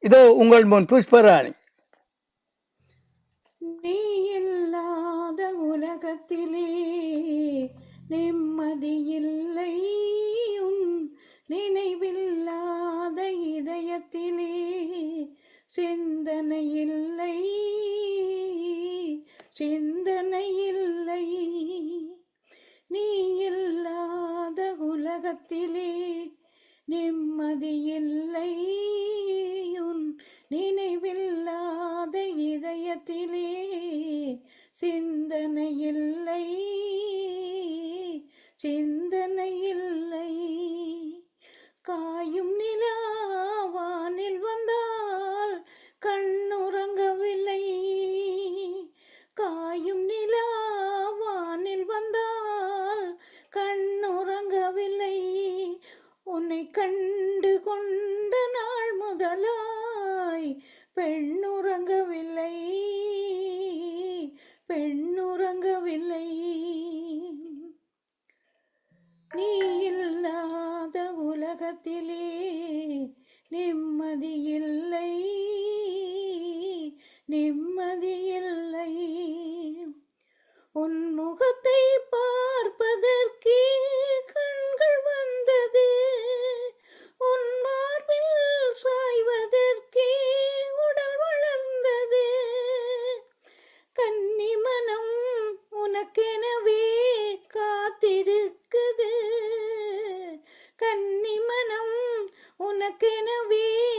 இதோ உங்கள் முன் புஷ்பராணி. நீ இல்லாத உலகத்திலே நிம்மதி இல்லை. நினைவில்லாத இதயத்திலே சிந்தனை இல்லை. சிந்தனை இல்லை. நீ இல்லாத உலகத்திலே நிம்மதி இல்லை. உன் நினைவில்லாத இதயத்திலே சிந்தனை இல்லை. சிந்தனை இல்லை. காயும் நிலாவானில் வந்தால் கண் கண்டு கொண்ட நாள் முதலாய் பெண் உனக்கெனவே வீ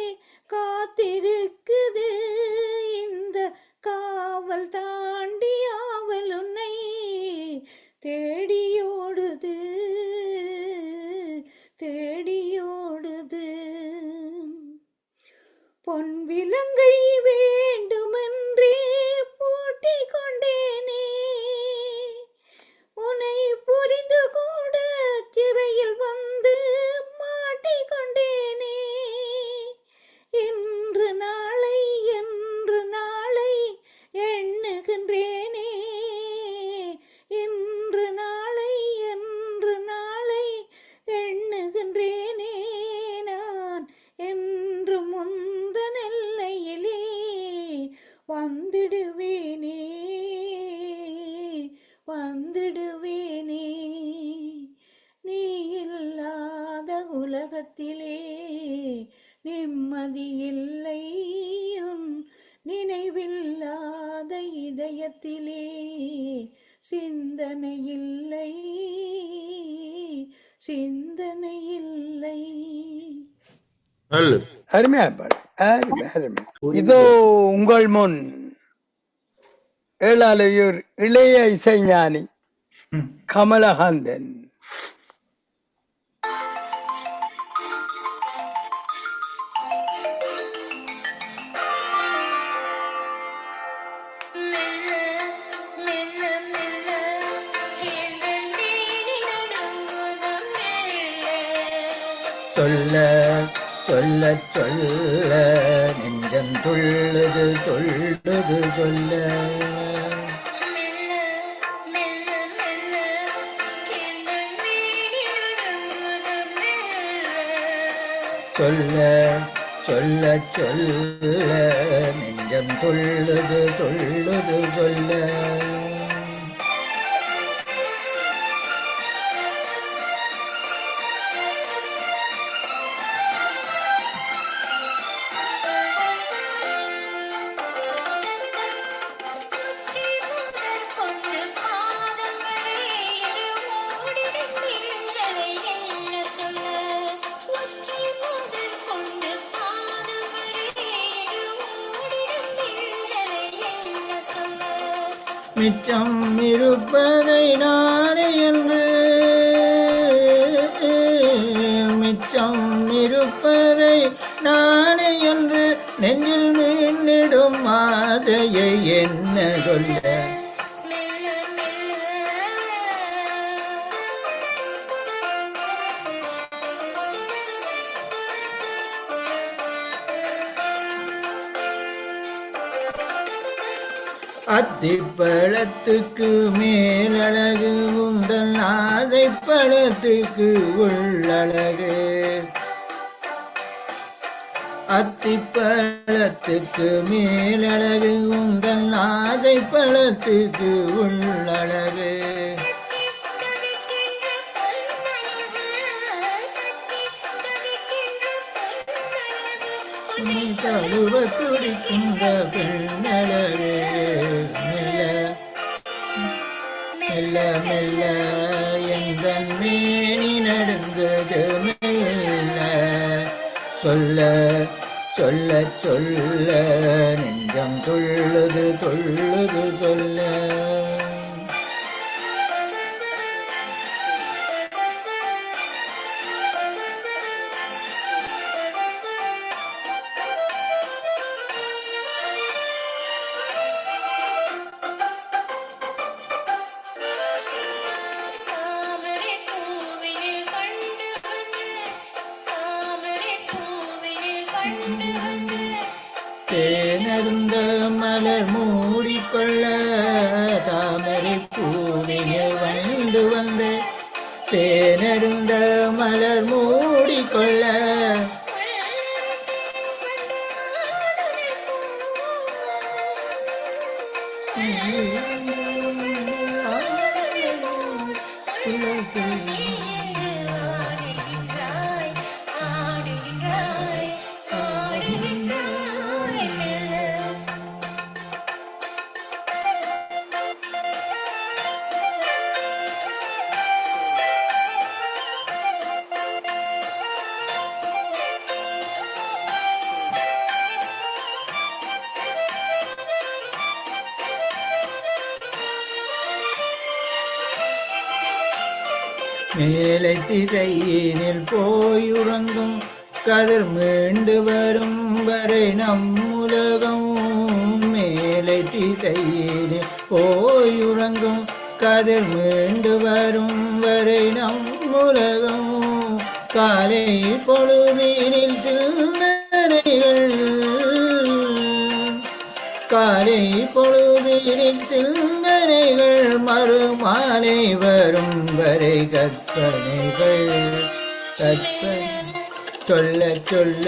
வந்திடுவேனே வந்திடுவேனே. நீ இல்லாத உலகத்திலே நிம்மதி இல்லை நினைவில்லாத இதயத்திலே சிந்தனை இல்லை சிந்தனை இல்லை. அருமையா பாடு. அருமை அருமை. இதோ உங்கள் முன். ஏழாலையூர் இளைய இசைஞானி கமலஹாந்தன் சொல்ல சொல்ல சொல்ல நெஞ்சம் துள்ளுது துள்ளுது சொல்ல சொல்ல சொல்ல சொல்ல நெஞ்சம் துள்ளுது துள்ளுது சொல்ல. மிச்சம் இருப்பதை நானே என்று. மிச்சம் இருப்பதை நானே என்று நெஞ்சில் நின்றிடும் மாதையே திப்பழத்துக்கு மேலழகு உந்தன் ஆதைப்பழத்துக்கு உள்ளழகு. அத்திப்பழத்துக்கு மேலழகு உந்தன் ஆதை பழத்துக்கு உள்ளழகு. தவிக்கின்ற தழுவ துடிக்கின்ற பெண்ணழகு. மெல்ல மெல்ல எந்த மேனி நடுங்குது மெல்ல சொல்ல சொல்ல சொல்ல நெஞ்சம் துள்ளுது துள்ளுது சொல்ல. தேனருந்த மலர் மூடிக்கொள்ள மேலை திசையினில் போயுறங்கும் கதிர் மீண்டு வரும் வரை நம் உலகம். மேலை திசையினில் போயுறங்கும் கதிர் மீண்டு வரும் வரை நம் உலகம். காலை பொழுதினில் சிந்தனைகள் காலை பொழுதினில் சிந்தனைகள் மறுமாலை வரும் வரை கற்பனைகள் கற்பனை சொல்ல சொல்ல.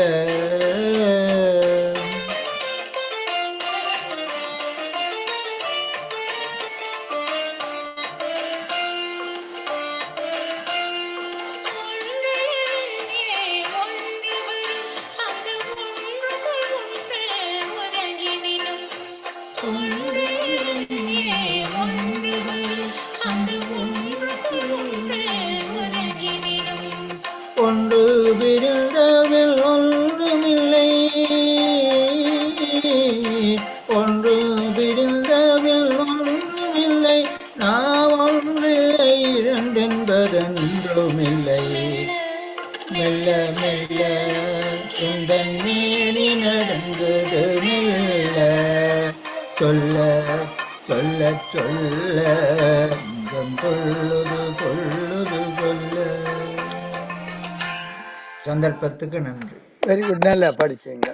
சந்தர்ப்பத்துக்கு நன்றி. வெரி குட் நல்லா படிச்சீங்க.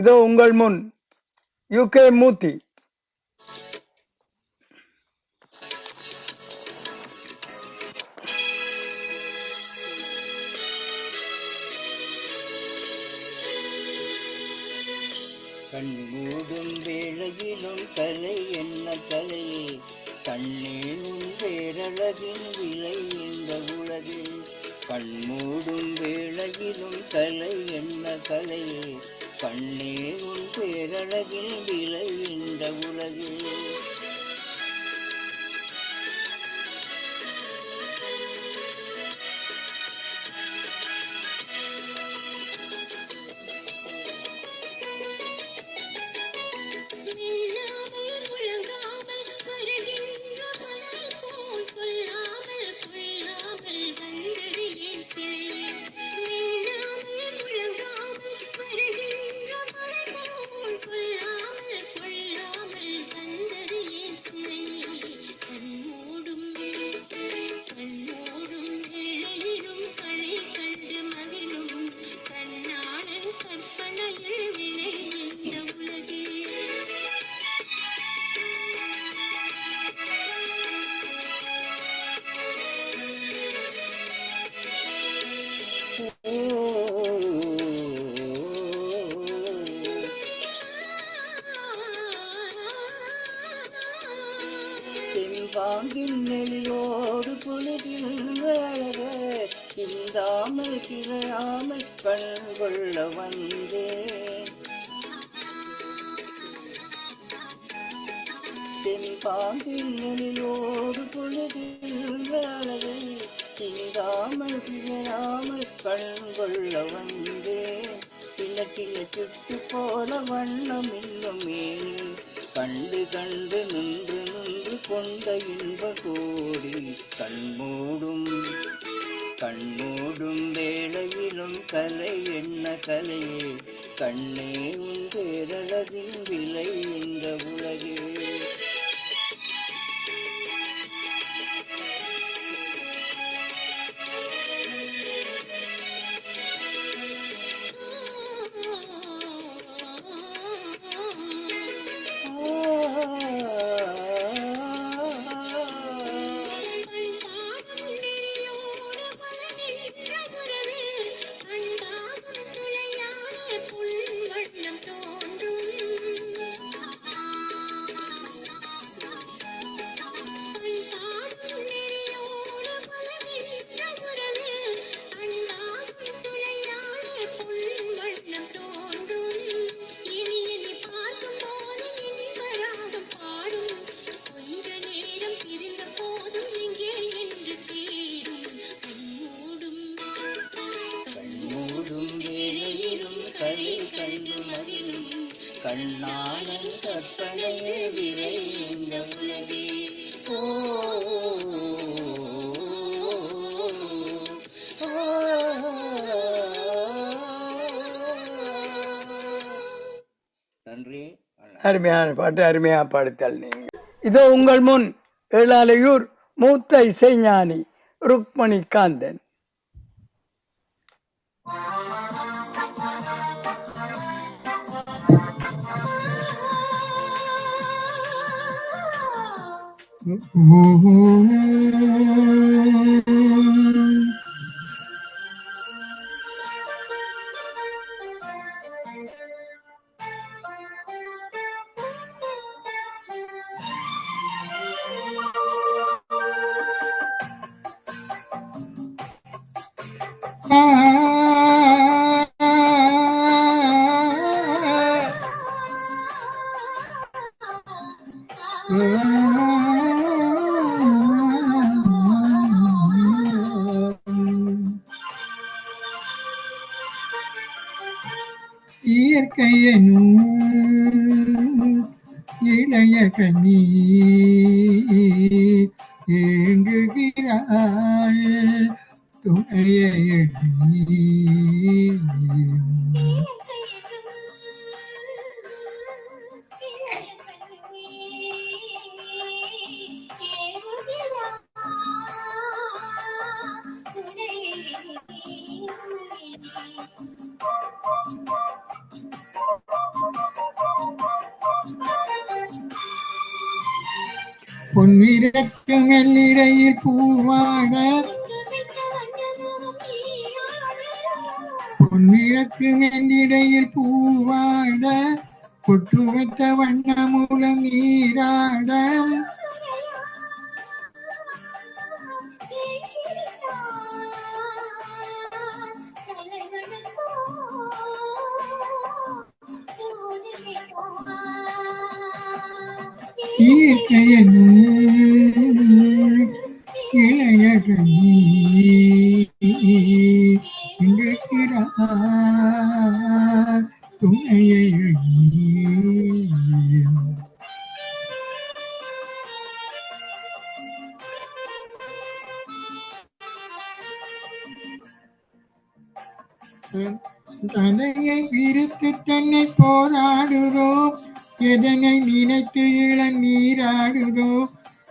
இதோ உங்கள் முன் யூகே மூர்த்தி. கண் மூடும் வேளையிலும் கலை என்ன கலையே கண்ணேனும் பேரழகின் விலை இந்த உலகு கண்மூடும் வேளையிலும் கலை என்ன கலையே கண்ணேனும் பேரழகின் விலை இந்த உலகே. கண் கொள்ள வந்தேன் தென்பாங்கின் நெளியோடு குளிர்கின்ற தீராமல் சிந்தாமல் கண் கொள்ள வந்தேன். கிழக்கில சுட்டு போல வண்ணம் இன்னுமே கண்டு கண்டு நின்று நின்று கொண்ட இன்ப கோடி கண்மூடு கண்மூடும் வேளையிலும் கலை என்ன கலையே? கண்ணே உன் பேரழகின் விலை இந்த உலகே. அருமையான பாட்டு அருமையாக பாடுத்தல் நீங்க இதோ உங்கள் முன் ஏழாலையூர் மூத்த இசைஞானி ருக்மணி காந்தன் Mm-hmm. பொன்னிறக்கும் மெல்லிடையில் பூவாட பொன்னிறக்கும் மெல்லிடையில் பூவாட பொட்டு வைத்த வண்ண மூலம் நீராட இயற்கையனும் இளைய எங்குகிறார் துணையை தனையை விரித்து தன்னை போராடுதோ எதனை நினைத்து இளம் நீராடுதோ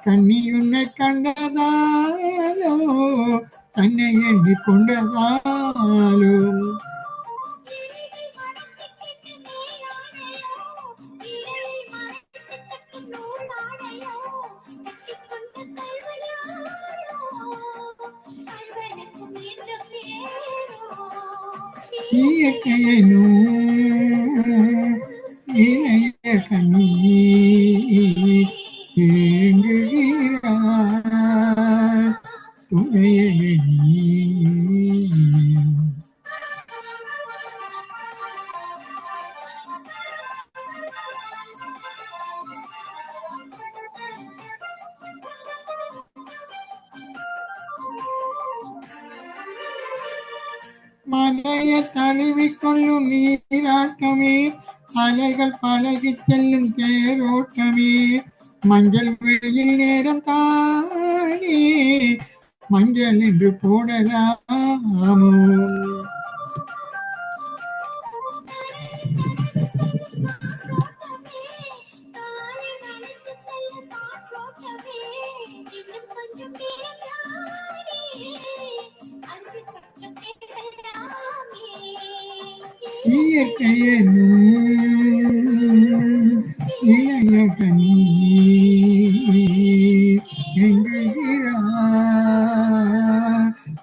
கண்ணியுன்னை கண்டதாலோ தன்னை எண்ணி கொண்டதாலோ இயற்கையை நூ மலைய தழுவிக்கொள்ளும் நீராட்டமே. அலைகள் பழகி செல்லும் தேரோட்டமே. மஞ்சள் வெயில் நேரம் தானே. மஞ்சள் என்று போடலாமோ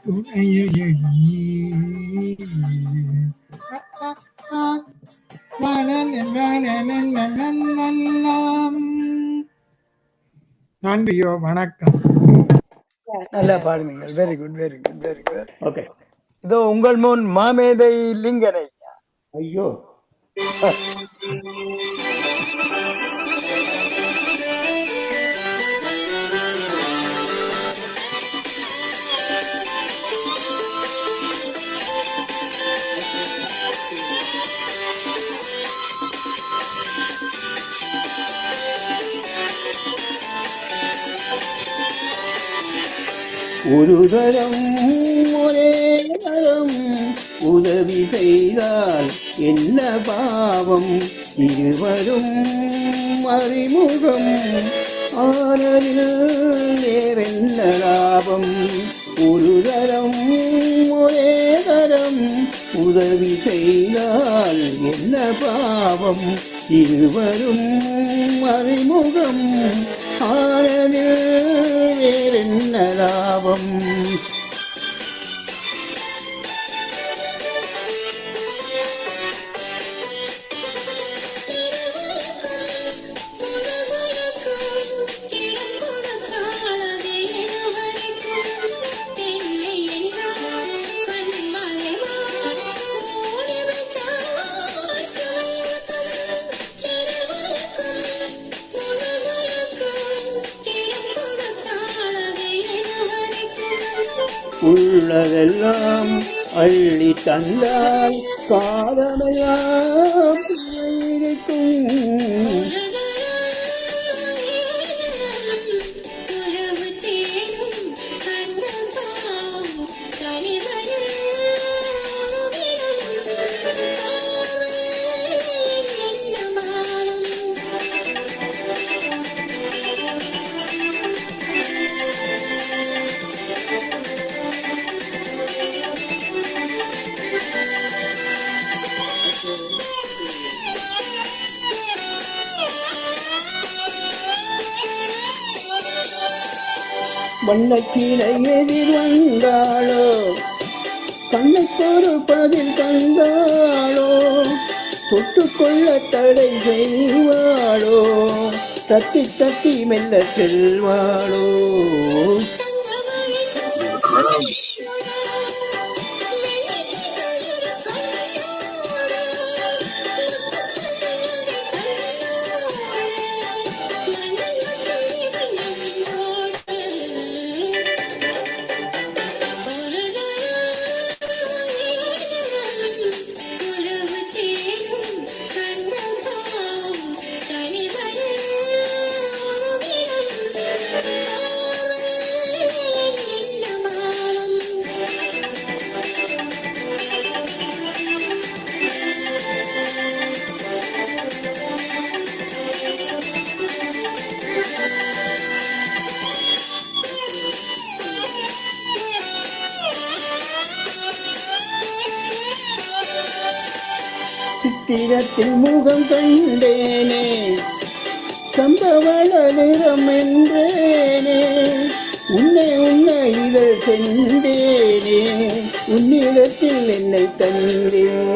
துணையணி நன்றியோ வணக்கம். நல்லா பாடுனீங்க very good very good very good okay இதோ உங்கள் முன் மாமேதை லிங்கனை. ஐயோ. ஒரு தரம் ஒரே தரம் உதவி செய்தால் என்ன பாவம்? இருவரும் அறிமுகம். ஆனதில் வேறென்ன லாபம்? ஒரு தரம் ஒரே தரம் உதவி செய்தால் என்ன பாவம்? இருவரும் அறிமுகம். ஆனதில் வேறென்ன லாபம்? உள்ளதெல்லாம் அள்ளி தந்தால் காதலையாம் வண்ணக்கிளை எதிர் வந்தாளோ? கண்ணுக்கொரு பதில் தந்தாளோ? தொட்டுக்கொள்ள தடை செய்வாளோ? தத்தி தத்தி மெல்ல செல்வாளோ? சித்திரத்தில் முகம் கண்டேனே. சம்பவள நிறம் என்றேனே. உன்னை உன்னை இதழ் சென்றேனே. உன்னிடத்தில் என்னை தந்தேன்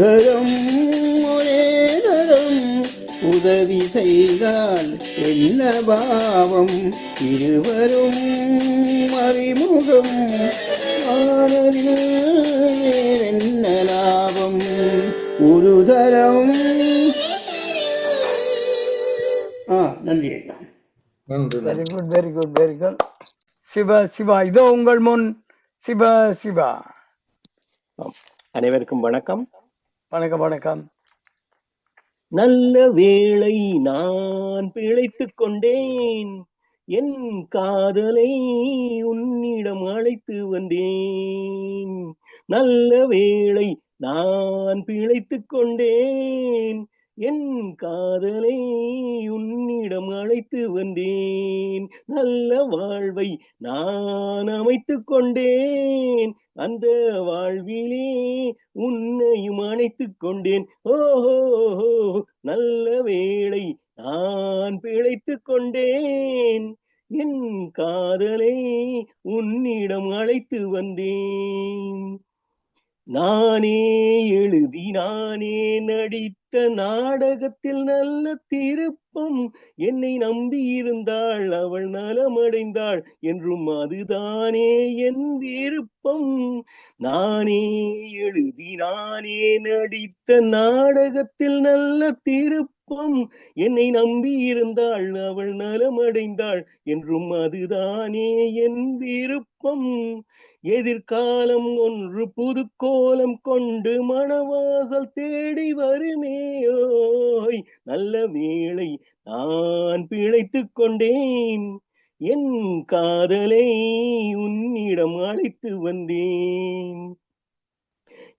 ஒரு தரம் ஒரே தரம் உதவி செய்தால் என்ன பாவம்? இருவரும் அறிமுகம். வேறென்ன லாபம்? ஒரு தரம். ஆ நன்றி ஐயா. Very good very good very good Shiva Shiva இதோ உங்கள் முன். சிவ சிவா. அனைவருக்கும் வணக்கம். வணக்கம் வணக்கம். நல்ல வேளை நான் பிழைத்துக் கொண்டேன். என் காதலை உன்னிடம் அழைத்து வந்தேன். நல்ல வேளை நான் பிழைத்துக் கொண்டேன். என் காதலை உன்னிடம் அழைத்து வந்தேன். நல்ல வாழ்வை நான் அமைத்து கொண்டேன். அந்த வாழ்விலே உன்னையும் அணைத்து கொண்டேன். ஓஹோ நல்ல வேளை நான் பிழைத்துக் கொண்டேன். என் காதலை உன்னிடம் அழைத்து வந்தேன். நானே எழுதி நானே நடித்த நாடகத்தில் நல்ல திருப்பம். என்னை நம்பி இருந்தாள் அவள் நலமடைந்தாள் என்றும் அதுதானே என் விருப்பம். நானே எழுதி நானே நடித்த நாடகத்தில் நல்ல திருப்பம். என்னை நம்பியிருந்தாள் அவள் நலமடைந்தாள் என்றும் அதுதானே என் விருப்பம். எதிர்காலம் ஒன்று புது கோலம் கொண்டு மணவாசல் தேடி வருமேயோய். நல்ல வேளை நான் பிழைத்துக் கொண்டேன். என் காதலை உன்னிடம் அழைத்து வந்தேன்.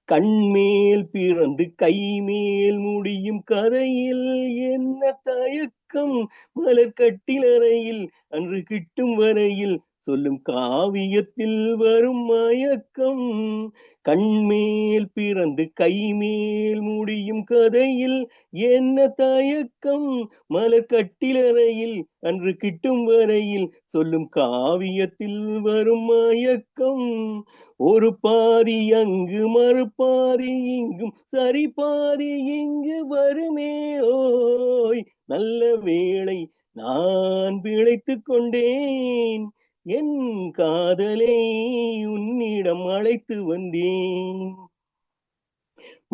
கண்மேல் பிறந்து கைமேல் முடியும் கதையில் என்ன தயக்கம்? மலர் கட்டிலறையில் அன்று கிட்டும் வரையில் சொல்லும் காவியத்தில் வரும் மயக்கம். கண்மேல் பிறந்து கைமேல் முடியும் கதையில் என்ன தயக்கம்? மலர் கட்டிலறையில் அன்று கிட்டும் வரையில் சொல்லும் காவியத்தில் வரும் மயக்கம். ஒரு பாதி அங்கு மறுபாதி இங்கும். சரி பாதி இங்கு வருமே ஓய். நல்ல வேளை நான் பிழைத்துக் கொண்டேன். என் காதலை உன்னிடம் அழைத்து வந்தேன்.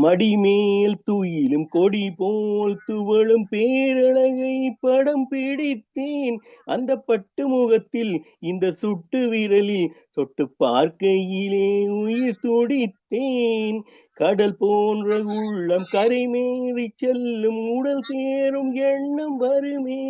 மடிமேல் துயிலும் கொடி போல் துவளும் பேரழகை படம் பிடித்தேன். அந்த பட்டு முகத்தில் இந்த சுட்டு விரலில் தொட்டு பார்க்கையிலே உயிர் துடித்தேன். கடல் போன்ற உள்ளம் கரைமேறி செல்லும் உடல் சேரும் எண்ணம் வருமே.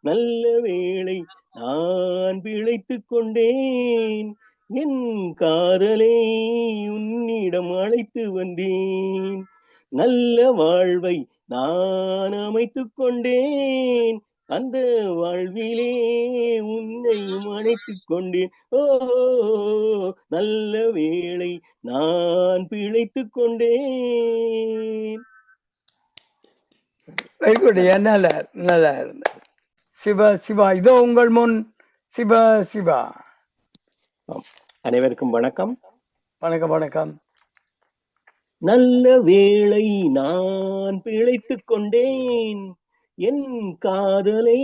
நல்ல வேளை நான் பிழைத்துக் கொண்டேன். என் காதலை உன்னிடம் அழைத்து வந்தேன். நல்ல வாழ்வை நான் அமைத்துக் கொண்டேன். அந்த வாழ்விலே உன்னையும் அணைத்துக் கொண்டேன். ஓ நல்ல வேளை நான் பிழைத்துக் கொண்டேன். வெரி குட் நல்லா நல்லா சிவ சிவா இதோ உங்கள் முன். சிவ சிவா. அனைவருக்கும் வணக்கம். வணக்கம் வணக்கம். நல்ல வேளை நான் பிழைத்துக் கொண்டேன். என் காதலை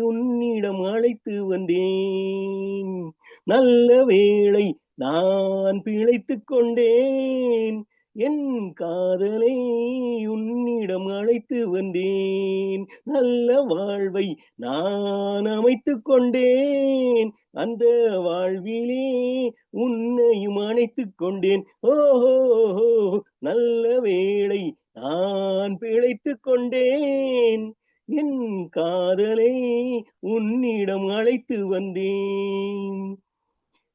உன்னிடம் அழைத்து வந்தேன். நல்ல வேளை நான் பிழைத்துக் கொண்டேன். என் காதலை உன்னிடம் அழைத்து வந்தேன். நல்ல வாழ்வை நான் அமைத்து கொண்டேன். அந்த வாழ்விலே உன்னையும் அணைத்து கொண்டேன். ஓஹோ நல்ல வேளை நான் பிழைத்துக் கொண்டேன். என் காதலை உன்னிடம் அழைத்து வந்தேன்.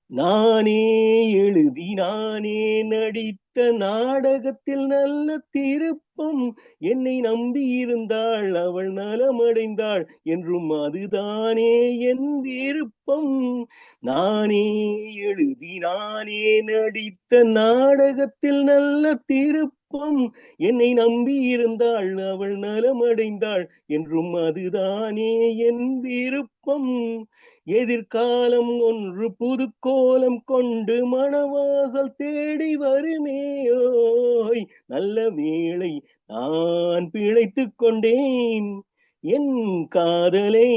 நானே எழுதி நானே நடித்த நாடகத்தில் நல்ல திருப்பம். என்னை நம்பி இருந்தாள் அவள் நலமடைந்தாள் என்றும் அதுதானே என் விருப்பம். நானே எழுதி நானே நடித்த நாடகத்தில் நல்ல திருப்பம். விருப்பம் என்னை நம்பி இருந்தாள் அவள் நலமடைந்தாள். என்றும் அதுதானே என் விருப்பம். எதிர்காலம் ஒன்று புது கோலம் கொண்டு மணவாசல் தேடி வருமேயோய். நல்ல வேளை நான் பிழைத்துக் கொண்டேன். என் காதலை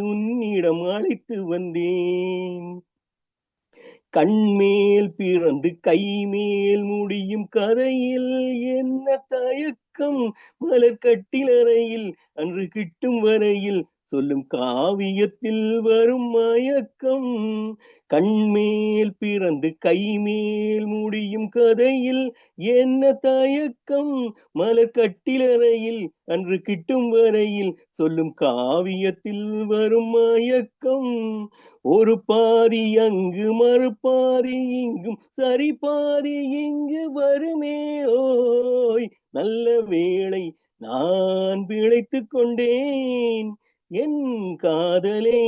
உன்னிடம் அழைத்து வந்தேன். கண்மேல் பிறந்து கைமேல் முடியும் கதையில் என்ன தயக்கம்? மலர் கட்டிலறையில் அன்று கிட்டும் வரையில் சொல்லும் காவியத்தில் வரும் மயக்கம். கண்மேல் பிறந்து கைமேல் முடியும் கதையில் என்ன தயக்கம்? மலர் கட்டிலறையில் அன்று கிட்டும் வரையில் சொல்லும் காவியத்தில் வரும் மயக்கம். ஒரு பாதி அங்கு மறுபாதி இங்கும் சரி பாதி இங்கு வருமே ஓய். நல்ல வேளை நான் பிழைத்துக் கொண்டேன். என் காதலை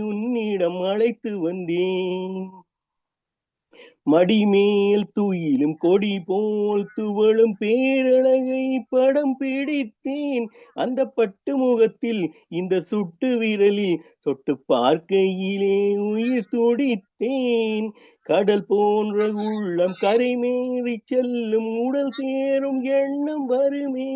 உன்னிடம் அழைத்து வந்தேன். மடிமேல் துயிலும் கொடி போல் துவளும் பேரழகை படம் பிடித்தேன். அந்த பட்டு முகத்தில் இந்த சுட்டு விரலில் தொட்டு பார்க்கையிலே உயிர் துடித்தேன். கடல் போன்ற உள்ளம் கரைமேறி செல்லும் உடல் தேரும் எண்ணம் வருமே.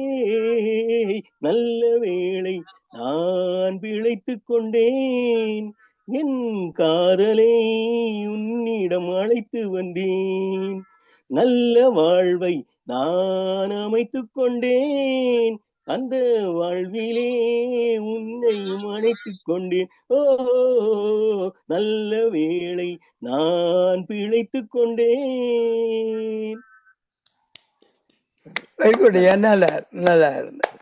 நல்ல வேளை நான் பிழைத்துக் கொண்டேன். என் காதலை உன்னிடம் அழைத்து வந்தேன். நல்ல வாழ்வை நான் அமைத்துக் கொண்டேன். அந்த வாழ்விலே உன்னையும் அணைத்துக் கொண்டேன். ஓ நல்ல வேளை நான் பிழைத்துக் கொண்டேன். நல்லா நல்லா இருந்தது?